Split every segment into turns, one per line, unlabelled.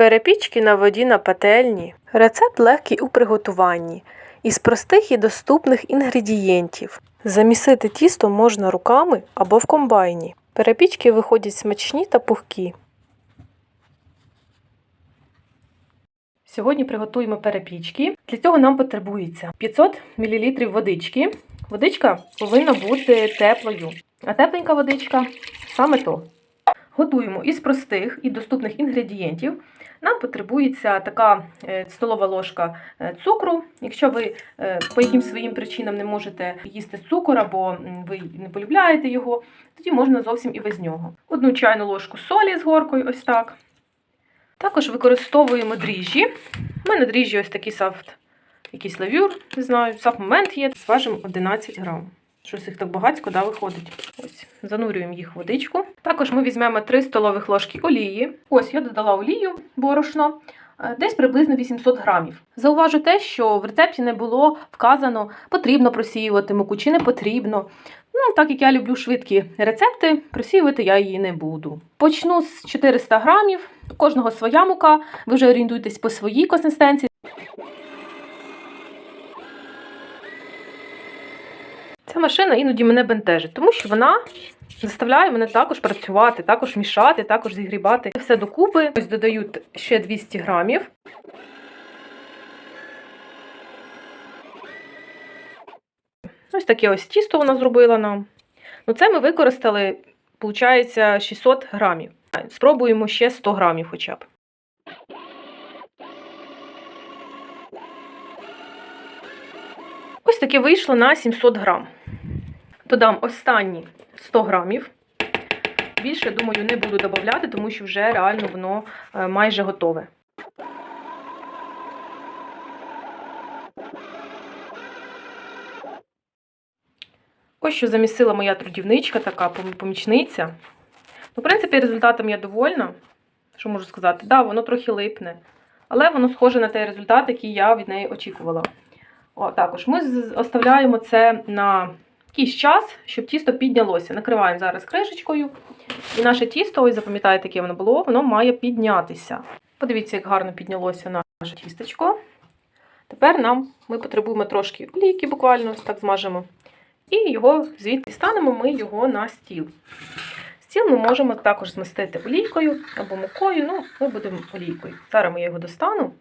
Перепічки на воді на пательні. Рецепт легкий у приготуванні. Із простих і доступних інгредієнтів. Замісити тісто можна руками або в комбайні. Перепічки виходять смачні та пухкі. Сьогодні приготуємо перепічки. Для цього нам потребується 500 мл водички. Водичка повинна бути теплою. А тепленька водичка саме то. Готуємо із простих і доступних інгредієнтів. Нам потребується така е, столова ложка е, цукру. Якщо ви е, по яким своїм причинам не можете їсти цукор або ви не полюбляєте його, тоді можна зовсім і без нього. Одну чайну ложку солі з горкою, ось так. Також використовуємо дріжджі. У мене дріжджі ось такий сафт, якийсь лавюр, не знаю, сафт момент є. Зважимо 11 грам. Щось їх так багатько да, виходить. Ось, занурюємо їх в водичку. Також ми візьмемо 3 столових ложки олії. Ось я додала олію, борошно, е, десь приблизно 800 грамів. Зауважу те, що в рецепті не було вказано, потрібно просіювати муку чи не потрібно. Ну, так як я люблю швидкі рецепти, просіювати я її не буду. Почну з 400 грамів. У кожного своя мука. Ви вже орієнтуйтесь по своїй консистенції. Ця машина іноді мене бентежить, тому що вона заставляє мене також працювати, також мішати, також зігрібати. Все докупи. Ось додаю ще 200 грамів. Ось таке ось тісто вона зробила нам. Ну, це ми використали, виходить, 600 грамів. Спробуємо ще 100 грамів хоча б. Ось таке вийшло на 700 грам. Додам останні 100 грамів. Більше, думаю, не буду додавати, тому що вже реально воно е, майже готове. Ось що замісила моя трудівничка, така помічниця. Ну, в принципі, результатом я довольна. Що можу сказати? Да, воно трохи липне, але воно схоже на той результат, який я від неї очікувала. О, також ми оставляємо це на якийсь час, щоб тісто піднялося. Накриваємо зараз кришечкою. І наше тісто, ось запам'ятаєте, яке воно було, воно має піднятися. Подивіться, як гарно піднялося наше тістечко. Тепер нам ми потребуємо трошки олійки, буквально ось так змажемо. І його звідти станемо ми його на стіл. Стіл ми можемо також змастити олійкою або мукою. Ну, ми будемо олійкою. Зараз я його достану.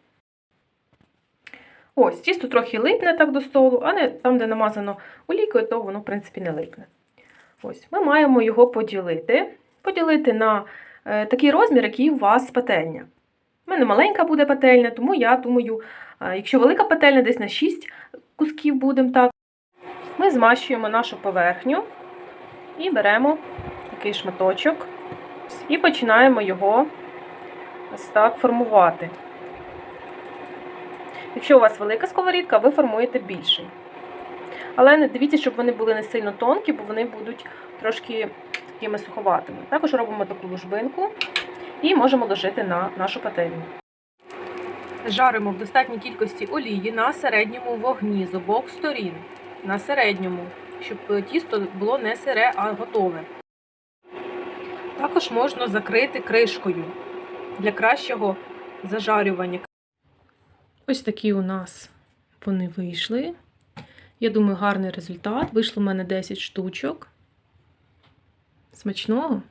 Ось, тісто трохи липне так до столу, а не там, де намазано олійкою, то воно, в принципі, не липне. Ось, ми маємо його поділити. Поділити на е, такий розмір, який у вас пательня. У мене маленька буде пательня, тому я думаю, е, якщо велика пательня, десь на 6 кусків будемо так. Ми змащуємо нашу поверхню і беремо такий шматочок і починаємо його ось так формувати. Якщо у вас велика сковорідка, ви формуєте більший. Але не дивіться, щоб вони були не сильно тонкі, бо вони будуть трошки такими суховатими. Також робимо таку лужбинку і можемо ложити на нашу пательню. Жаримо в достатній кількості олії на середньому вогні з обох сторін. На середньому, щоб тісто було не сире, а готове. Також можна закрити кришкою для кращого зажарювання. Ось такі у нас вони вийшли. Я думаю, гарний результат. Вийшло в мене 10 штучок. Смачного.